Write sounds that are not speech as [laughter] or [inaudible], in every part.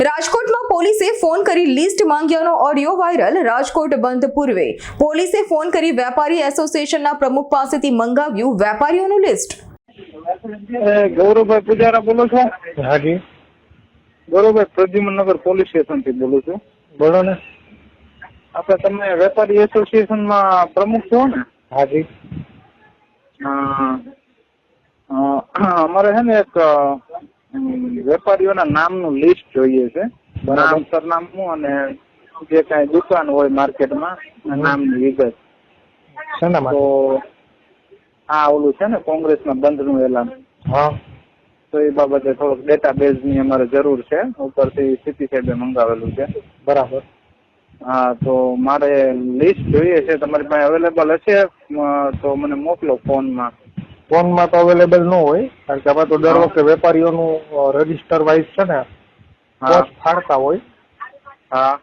રાજકોટમાં પોલીસે ફોન કરી લિસ્ટ માંગ્યાનો ઓડિયો વાયરલ. રાજકોટ બંધ પૂર્વે. પોલીસે ફોન કરી વેપારી એસોસિએશનના પ્રમુખ પાસેથી મંગાવ્યું વેપારીઓનું લિસ્ટ. ગૌરવભાઈ પૂજારા બોલો છો? હાજી. ગૌરવભાઈ પ્રદ્યુમનગર પોલીસ સ્ટેશનથી બોલું છું. બોલો ને. આપણે તમે વેપારી એસોસિએશનમાં પ્રમુખ છો ને? હાજી. અ, અ, અમારે છે ને એક વેપારીઓના નામનું લિસ્ટ જોઈએ છે. નામ. સરનામું અને જે કઈ દુકાન હોય માર્કેટમાં નામની વિગત. તો આ ઓલું છે ને કોંગ્રેસના બંધનું એલાન. હા. તો એ બાબતે થોડોક ડેટાબેઝની અમારે જરૂર છે. ઉપરથી સીપી સાહેબે મંગાવેલું છે. બરાબર. હા તો મારે લિસ્ટ જોઈએ છે. તમારી પાસે અવેલેબલ હશે? તો મને મોકલો ફોનમાં. ફોનમાં તો અવેલેબલ ન હોય કારણ કે આપણે તો દર વખતે વેપારીઓનું રજિસ્ટર વાઇઝ છે ને પોસ્ટ ફાડતા હોય. હા.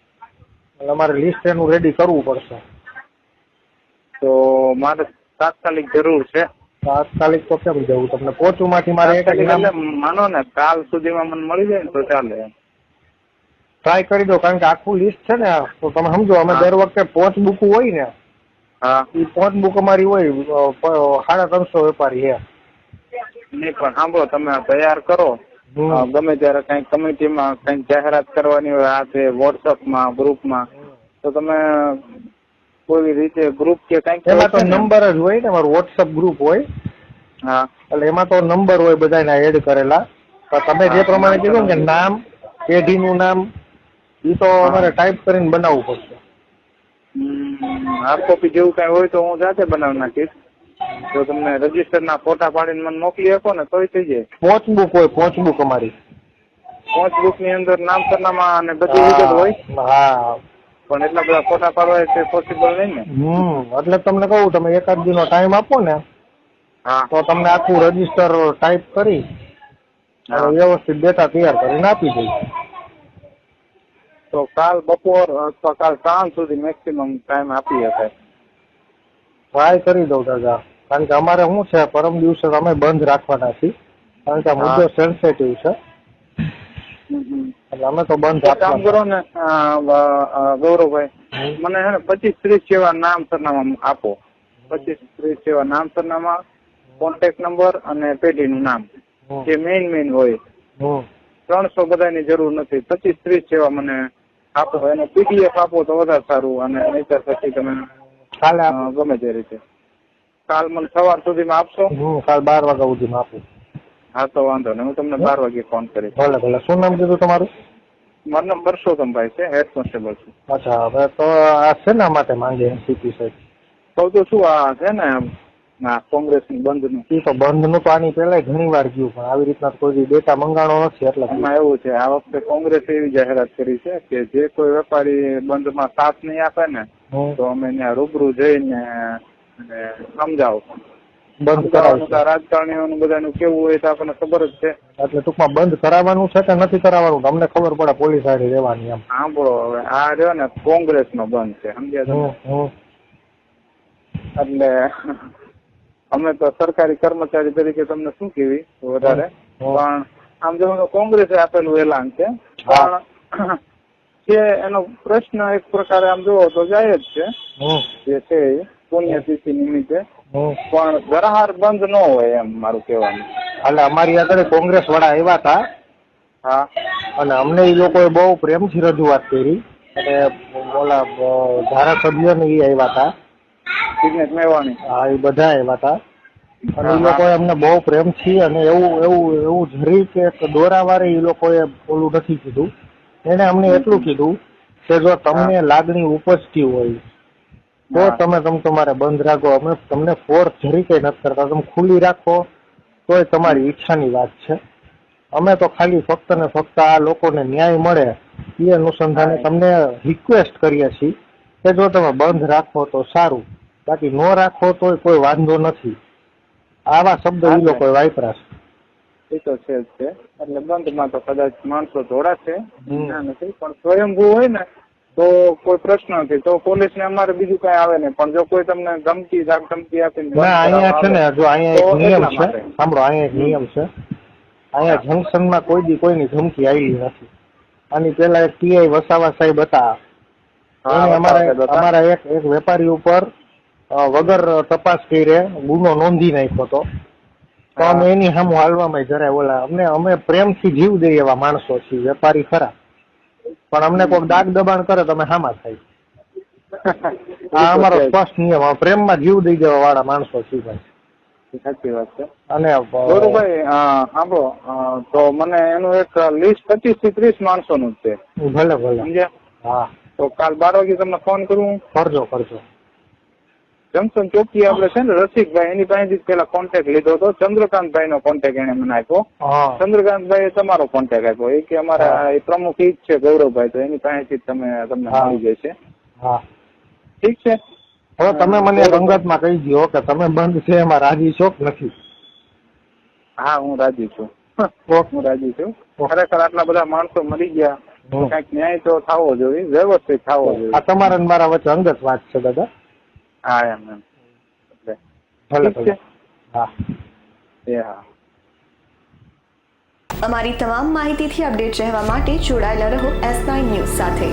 એટલે અમારે લિસ્ટ એનું રેડી કરવું પડશે. તો મારે તાત્કાલિક જરૂર છે. તાત્કાલિક તો કેમ જવું? તમને મારે જ તાત્કાલિક નામ એટલે માનો ને કાલ સુધીમાં મને મળી જાય ને તો ચાલે. ટ્રાય કરી દો કારણ કે આખું લિસ્ટ છે ને તો તમે સમજો અમે દર વખતે પોચ બુકું હોય ને હા. એ પોચ બુક અમારી હોય સાડા ત્રણસો વેપારી હે નહીં પણ સાંભળો તમે તૈયાર કરો. ગમે ત્યારે કંઈક કમિટીમાં કઈ જાહેરાત કરવાની હોય આ છે વોટ્સઅપમાં ગ્રુપમાં તો તમે કોઈ રીતે ગ્રુપ કે કંઈક એમાં તો? નંબર જ હોય ને અમારું વોટ્સઅપ ગ્રુપ હોય. હા. એટલે એમાં તો નંબર હોય બધાના એડ કરેલા. તમે જે પ્રમાણે કીધું કે. નામ પેઢીનું નામ એ તો અમારે ટાઈપ કરીને બનાવવું પડશે. હાર્ડ કોપી જેવું કઈ હોય તો હું જાતે બનાવી નાખીશ. જો તમને રજિસ્ટર ના ફોટા પાડીને મને મોકલી આપો ને તોય થઈ જાય. પોચ બુક હોય પોચ બુક અમારી. પોચ બુકની અંદર નામ સરનામા અને બધી વિગત હોય. હા. પણ એટલા બધા ફોટા પાડવા તે પોસિબલ નહીં ને. હમ એટલે તમને કહું તમે એકાદ દિનો ટાઈમ આપો ને હા. તો તમને આખું રજિસ્ટર ટાઈપ કરી. વ્યવસ્થિત ડેટા તૈયાર કરીને આપી દઈ તો કાલ બપોર અથવા કાલ સાંજ સુધી મેક્સિમમ ટાઈમ આપી શકાય ટ્રાય કરી દઉં દાદા. કારણ કે અમારે શું છે પરમ દિવસે અમે બંધ રાખવાના છીએ. કારણ કે મુદ્દો સેન્સેટિવ છે. એટલે અમે તો બંધ કામ કરો ને ગૌરવભાઈ મને છે ને પચીસ ત્રીસ જેવા નામ સરનામા આપો. પચીસ ત્રીસ જેવા નામ સરનામા કોન્ટેક્ટ નંબર અને પેઢીનું નામ. જે મેઇન મેઇન હોય. ત્રણસો બધાની જરૂર નથી. પચીસ ત્રીસ જેવા મને આપો એનો પીડીએફ આપો તો વધારે સારું અને નહીતર પછી તમે કાલે આપો. ગમે તે રીતે. કાલ મને સવાર સુધીમાં આપશો? હું કાલ બાર વાગ્યા સુધીમાં આપું. હા તો વાંધો નહીં. હું તમને બાર વાગે ફોન કરીશ. ભલે ભલે. શું નામ કીધું તમારું? મારું નામ પરસોત્તમભાઈ છે હેડ કોન્સ્ટેબલ છું. અચ્છા હવે તો આ શેના માટે માંગે સીપી સાહેબ? કહું તો શું આ છે ને આ કોંગ્રેસની બંધનું. એ તો બંધનું તો આની પહેલા ઘણી વાર ગયું પણ આવી રીતના કોઈ ડેટા મંગાણો નથી એટલે એમાં એવું છે આ વખતે કોંગ્રેસે એવી જાહેરાત કરી છે કે જે કોઈ વેપારી બંધમાં સાથ નહીં આપે ને તો અમે ત્યાં રૂબરૂ જઈને સમજાવો. બંધ આ રાજકારણીઓનું બધાનું કેવું હોય તો આપણને ખબર જ છે. એટલે ટૂંકમાં બંધ કરાવવાનું છે કે નથી કરાવવાનું? તમને ખબર પડે પોલીસ હારે રહેવાની એમ. સાંભળો હવે આ રહ્યો ને કોંગ્રેસ નો બંધ છે સમજ્યા તમે. એટલે અમે તો સરકારી કર્મચારી તરીકે તમને શું કેવી વધારે? પણ આમ જો કોંગ્રેસે આપેલું એલાન છે પણ કે એનો પ્રશ્ન એક પ્રકારે આમ જોવો તો જાય જ છે જે છે એ પુણ્યતિથિ નિમિત્તે. પણ ગરહાર બંધ ન હોય એમ મારું કહેવાનું. એટલે અમારી આગળ કોંગ્રેસ વાળા આવ્યા હતા. હા. અને અમને એ લોકોએ બહુ પ્રેમથી રજૂઆત કરી. અને ઓલા ધારાસભ્યો ને એ આવ્યા હતા. મેવાણી હા એ બધા એવા હતા અને એ લોકો એમને બહુ પ્રેમથી અને એવું એવું એવું જરી કે દોરાવારે એ લોકોએ ઓલું નથી કીધું. એને અમને એટલું કીધું કે જો તમને લાગણી ઉપજતી હોય તો તમે તમે તમારે બંધ રાખો. અમે તમને ફોર્સ જરી કઈ નથી કરતા. તમે ખુલ્લી રાખો તોય તમારી ઈચ્છાની વાત છે. અમે તો ખાલી ફક્ત ને ફક્ત આ લોકોને ન્યાય મળે એ અનુસંધાને તમને રિક્વેસ્ટ કરીએ છીએ કે જો તમે બંધ રાખો તો સારું. બાકી ન રાખો તો કોઈ વાંધો નથી. આવા શબ્દ એ લોકો વાપરા છે એ તો છે જ છે. એટલે બંધમાં તો કદાચ માણસો હમ. ના નથી. પણ સ્વયંભૂ હોય ને તો કોઈ પ્રશ્ન નથી. તો પોલીસ ને અમારે બીજું કઈ આવે નહીં. પણ જો કોઈ તમને ગમતી ધમકી આપીને ના અહીંયા છે ને જો અહીંયા એક નિયમ છે. સાંભળો અહીંયા એક નિયમ છે. અહીંયા જંકશનમાં કોઈ દી કોઈની ધમકી આવી નથી. આની પેલા એક ટીઆઈ વસાવા સાહેબ હતા. અમારા એક એક વેપારી ઉપર વગર તપાસ કરે ગુનો નોંધી નાખ્યો હતો તો અમે એની સામે હાલવામાં જરાય ઓલા અમને અમે પ્રેમથી જીવ દઈએ એવા માણસો છીએ વેપારી ખરા. પણ અમને કોઈ દાગ દબાણ કરે તો અમે હામાં થાય. [laughs] આ અમારો સ્પષ્ટ નિયમ પ્રેમમાં જીવ દઈ દેવા વાળા માણસો છીએ ભાઈ. સાચી વાત છે. અને ગોરુભાઈ સાંભળો તો મને એનું એક લિસ્ટ પચીસથી ત્રીસ માણસો નું છે. ભલે ભલે. સમજ્યા? હા. તો કાલ બાર વાગે તમને ફોન કરું કરજો કરજો. જંકશન ચોકી આપણે છે ને રસિકભાઈ એની પાસેથી જ પેલા કોન્ટેક્ટ લીધો હતો. ચંદ્રકાંતભાઈ નો કોન્ટેક્ટ એને મને આપ્યો. ચંદ્રકાંતભાઈ તમારો કોન્ટેક્ટ આપ્યો. એ કે અમારા પ્રમુખ ઈ છે ગૌરવભાઈ તો એની પાસેથી તમે તમને મળી જશે. ઠીક છે? હવે તમે મને રંગતમાં કહી દો કે તમે બંધ છે એમાં રાજી છો કે નથી? હા હું રાજી છું. હું રાજી છું. ખરેખર આટલા બધા માણસો મરી ગયા. કંઈક ન્યાય તો થવો જોઈએ વ્યવસ્થિત થવો જોઈએ. આ તમારા મારા વચ્ચે અંગત વાત છે દાદા. હા એમ એમ. એટલે ભલે ભલે. હા. એ હા અમારી તમામ માહિતીથી અપડેટ રહેવા માટે જોડાયેલા રહો એસ નાઇન ન્યૂઝ સાથે.